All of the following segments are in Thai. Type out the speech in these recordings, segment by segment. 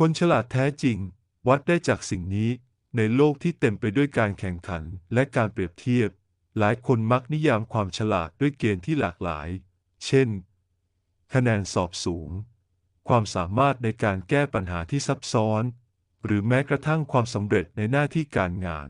คนฉลาดแท้จริง วัดได้จากสิ่งนี้ ในโลกที่เต็มไปด้วยการแข่งขันและการเปรียบเทียบ หลายคนมักนิยามความฉลาดด้วยเกณฑ์ที่หลากหลาย เช่น คะแนนสอบสูง ความสามารถในการแก้ปัญหาที่ซับซ้อน หรือแม้กระทั่งความสำเร็จในหน้าที่การงาน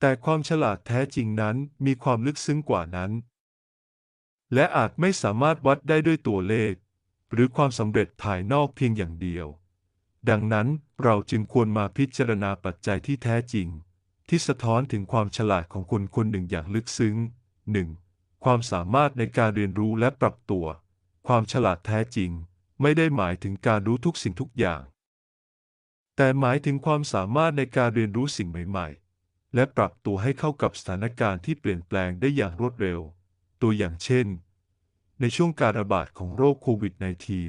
แต่ความฉลาดแท้จริงนั้นมีความลึกซึ้งกว่านั้น และอาจไม่สามารถวัดได้ด้วยตัวเลข หรือความสำเร็จภายนอกเพียงอย่างเดียว ดังนั้นเราจึงควรมาพิจารณาปัจจัยที่แท้จริง ที่สะท้อนถึงความฉลาดของคนคนหนึ่งอย่างลึกซึ้ง 1. ความสามารถในการเรียนรู้และปรับตัว ความฉลาดแท้จริง ไม่ได้หมายถึงการรู้ทุกสิ่งทุกอย่าง แต่หมายถึงความสามารถในการเรียนรู้สิ่งใหม่ ๆ และปรับตัวให้เข้ากับสถานการณ์ที่เปลี่ยนแปลงได้อย่างรวดเร็ว ตัวอย่างเช่น ในช่วงการระบาดของโรคโควิด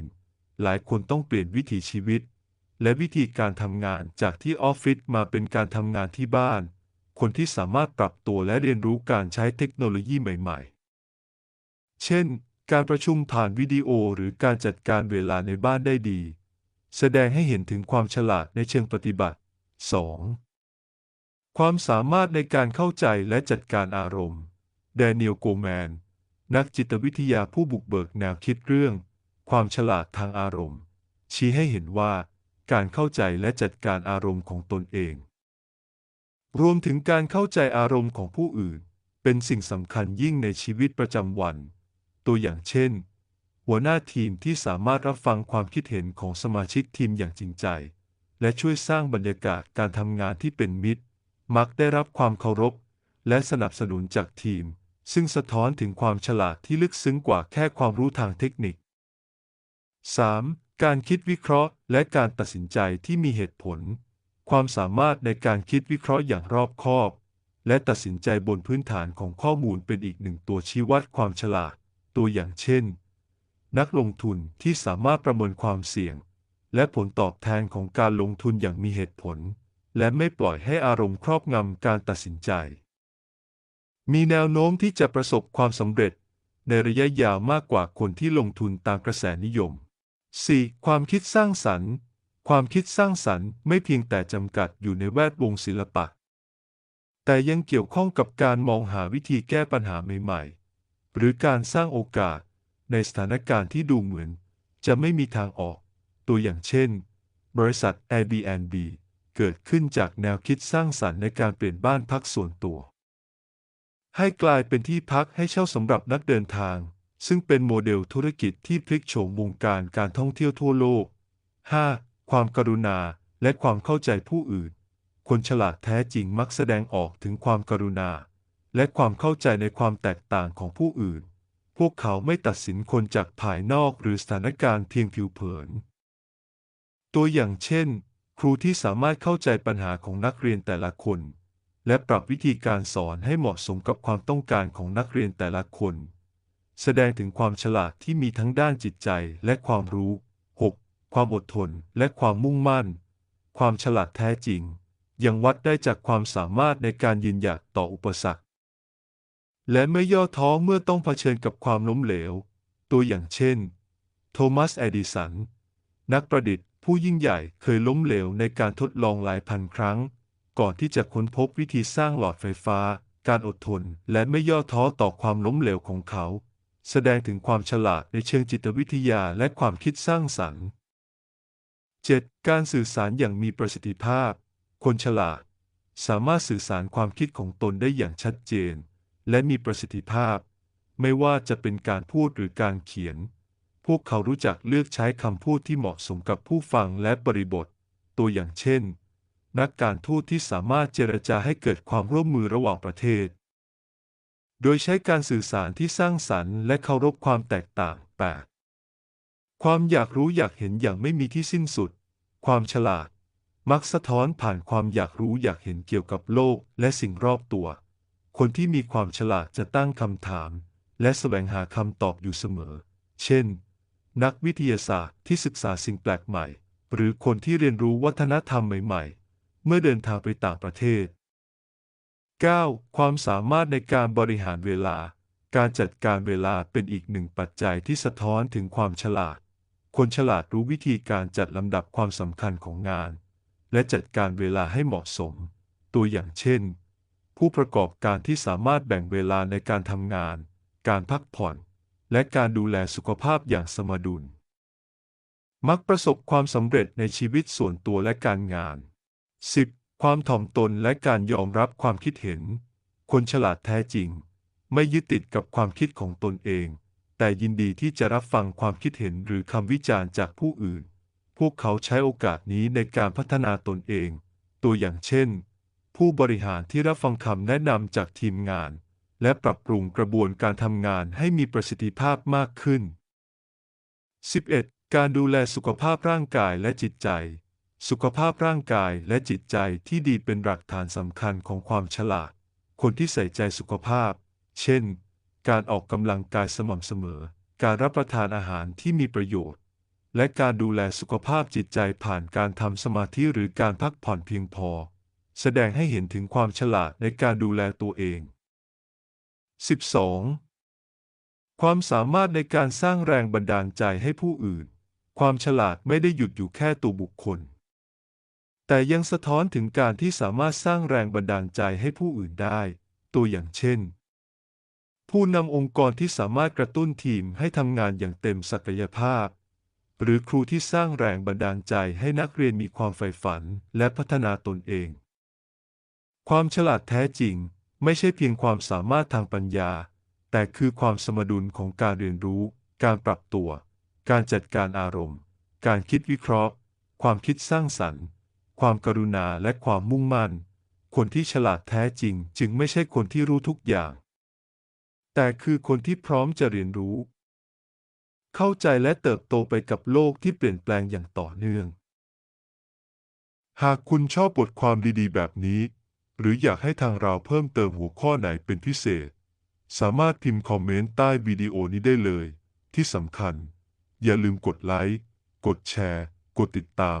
-19 หลายคนต้องเปลี่ยนวิถีชีวิต และวิธีการทำงานจากที่ออฟฟิศมาเป็นการทำงานที่บ้าน คนที่สามารถปรับตัวและเรียนรู้การใช้เทคโนโลยีใหม่ ๆ เช่น การประชุมผ่านวิดีโอหรือการจัดการเวลาในบ้านได้ดี แสดงให้เห็นถึงความฉลาดในเชิงปฏิบัติ 2. ความสามารถในการเข้าใจและจัดการอารมณ์ แดเนียลโกแมน นักจิตวิทยาผู้บุกเบิกแนวคิดเรื่อง ความฉลาดทางอารมณ์ ชี้ให้เห็นว่า การเข้าใจและจัดการอารมณ์ของตนเอง รวมถึงการเข้าใจอารมณ์ของผู้อื่น เป็นสิ่งสำคัญยิ่งในชีวิตประจำวัน ตัวอย่างเช่น หัวหน้าทีมที่สามารถรับฟังความคิดเห็นของสมาชิกทีมอย่างจริงใจ และช่วยสร้างบรรยากาศการทำงานที่เป็นมิตร มักได้รับความเคารพ และสนับสนุนจากทีม ซึ่งสะท้อนถึงความฉลาดที่ลึกซึ้งกว่าแค่ความรู้ทางเทคนิค 3. การคิดวิเคราะห์ และการตัดสินใจที่มีเหตุผล ความสามารถในการคิดวิเคราะห์อย่างรอบคอบ และตัดสินใจบนพื้นฐานของข้อมูลเป็นอีกหนึ่งตัวชี้วัดความฉลาด ตัวอย่างเช่น นักลงทุนที่สามารถประเมินความเสี่ยง และผลตอบแทนของการลงทุนอย่างมีเหตุผล และไม่ปล่อยให้อารมณ์ครอบงำการตัดสินใจ มีแนวโน้มที่จะประสบความสำเร็จในระยะยาวมากกว่าคนที่ลงทุนตามกระแสนิยม 4. ความคิดสร้างสรรค์ ความคิดสร้างสรรค์ไม่เพียงแต่จำกัดอยู่ในแวดวงศิลปะ แต่ยังเกี่ยวข้องกับการมองหาวิธีแก้ปัญหาใหม่ๆ หรือการสร้างโอกาสในสถานการณ์ที่ดูเหมือน จะไม่มีทางออก ตัวอย่างเช่น บริษัท Airbnb เกิดขึ้นจากแนวคิดสร้างสรรค์ในการเปลี่ยนบ้านพักส่วนตัว ให้กลายเป็นที่พักให้เช่าสำหรับนักเดินทาง ซึ่งเป็นโมเดลธุรกิจที่พลิกโฉมวงการการท่องเที่ยวทั่วโลก 5. ความกรุณาและความเข้าใจผู้อื่น คนฉลาดแท้จริงมักแสดงออกถึงความกรุณา และความเข้าใจในความแตกต่างของผู้อื่น พวกเขาไม่ตัดสินคนจากภายนอกหรือสถานการณ์เพียงผิวเผิน ตัวอย่างเช่น ครูที่สามารถเข้าใจปัญหาของนักเรียนแต่ละคน และปรับวิธีการสอนให้เหมาะสมกับความต้องการของนักเรียนแต่ละคน แสดงถึงความฉลาดที่มีทั้งด้านจิตใจและความรู้ 6. ความอดทนและความมุ่งมั่น ความฉลาดแท้จริง ยังวัดได้จากความสามารถในการยืนหยัดต่ออุปสรรค และไม่ย่อท้อเมื่อต้องเผชิญกับความล้มเหลว ตัวอย่างเช่น โทมัส เอดิสัน นักประดิษฐ์ผู้ยิ่งใหญ่เคยล้มเหลวในการทดลองหลายพันครั้ง ก่อนที่จะค้นพบวิธีสร้างหลอดไฟฟ้า การอดทนและไม่ย่อท้อต่อความล้มเหลวของเขา แสดงถึงความฉลาดในเชิงจิตวิทยาและความคิดสร้างสรรค์ 7. การสื่อสารอย่างมีประสิทธิภาพ คนฉลาด สามารถสื่อสารความคิดของตนได้อย่างชัดเจน และมีประสิทธิภาพ ไม่ว่าจะเป็นการพูดหรือการเขียน พวกเขารู้จักเลือกใช้คำพูดที่เหมาะสมกับผู้ฟังและบริบท ตัวอย่างเช่น นักการทูตที่สามารถเจรจาให้เกิดความร่วมมือระหว่างประเทศ โดยใช้การสื่อสารที่สร้างสรรค์และเคารพความแตกต่าง 8. ความอยากรู้อยากเห็นอย่างไม่มีที่สิ้นสุด ความฉลาด มักสะท้อนผ่านความอยากรู้อยากเห็นเกี่ยวกับโลกและสิ่งรอบตัว คนที่มีความฉลาดจะตั้งคำถาม และแสวงหาคำตอบอยู่เสมอ เช่น นักวิทยาศาสตร์ที่ศึกษาสิ่งแปลกใหม่ หรือคนที่เรียนรู้วัฒนธรรมใหม่ ๆ เมื่อเดินทางไปต่างประเทศ 9. ความสามารถในการบริหารเวลา การจัดการเวลาเป็นอีกหนึ่งปัจจัยที่สะท้อนถึงความฉลาด คนฉลาดรู้วิธีการจัดลำดับความสำคัญของงาน และจัดการเวลาให้เหมาะสม ตัวอย่างเช่น ผู้ประกอบการที่สามารถแบ่งเวลาในการทำงาน การพักผ่อน และการดูแลสุขภาพอย่างสมดุล มักประสบความสำเร็จในชีวิตส่วนตัวและการงาน 10. ความถ่อมตนและการยอมรับความคิดเห็น คนฉลาดแท้จริง ไม่ยึดติดกับความคิดของตนเอง แต่ยินดีที่จะรับฟังความคิดเห็นหรือคำวิจารณ์จากผู้อื่น พวกเขาใช้โอกาสนี้ในการพัฒนาตนเอง ตัวอย่างเช่น ผู้บริหารที่รับฟังคำแนะนำจากทีมงาน และปรับปรุงกระบวนการทำงานให้มีประสิทธิภาพมากขึ้น 11. การดูแลสุขภาพร่างกายและจิตใจ สุขภาพร่างกายและจิตใจที่ดีเป็นหลักฐานสำคัญของความฉลาด คนที่ใส่ใจสุขภาพ เช่น การออกกำลังกายสม่ำเสมอ การรับประทานอาหารที่มีประโยชน์ และการดูแลสุขภาพจิตใจผ่านการทำสมาธิหรือการพักผ่อนเพียงพอ แสดงให้เห็นถึงความฉลาดในการดูแลตัวเอง 12. ความสามารถในการสร้างแรงบันดาลใจให้ผู้อื่น ความฉลาดไม่ได้หยุดอยู่แค่ตัวบุคคล แต่ยังสะท้อนถึงการที่สามารถสร้างแรงบันดาลใจให้ผู้อื่นได้ ตัวอย่างเช่น ผู้นำองค์กรที่สามารถกระตุ้นทีมให้ทำงานอย่างเต็มศักยภาพ หรือครูที่สร้างแรงบันดาลใจให้นักเรียนมีความใฝ่ฝันและพัฒนาตนเอง ความฉลาดแท้จริงไม่ใช่เพียงความสามารถทางปัญญา แต่คือความสมดุลของการเรียนรู้ การปรับตัว การจัดการอารมณ์ การคิดวิเคราะห์ ความคิดสร้างสรรค์ ความกรุณาและความมุ่งมั่น คนที่ฉลาดแท้จริงจึงไม่ใช่คนที่รู้ทุกอย่าง แต่คือคนที่พร้อมจะเรียนรู้ เข้าใจและเติบโตไปกับโลกที่เปลี่ยนแปลงอย่างต่อเนื่อง หากคุณชอบบทความดีๆ แบบนี้ หรืออยากให้ทางเราเพิ่มเติมหัวข้อไหนเป็นพิเศษ สามารถพิมพ์คอมเมนต์ใต้วิดีโอนี้ได้เลย ที่สำคัญ อย่าลืมกดไลค์ กดแชร์ กดติดตาม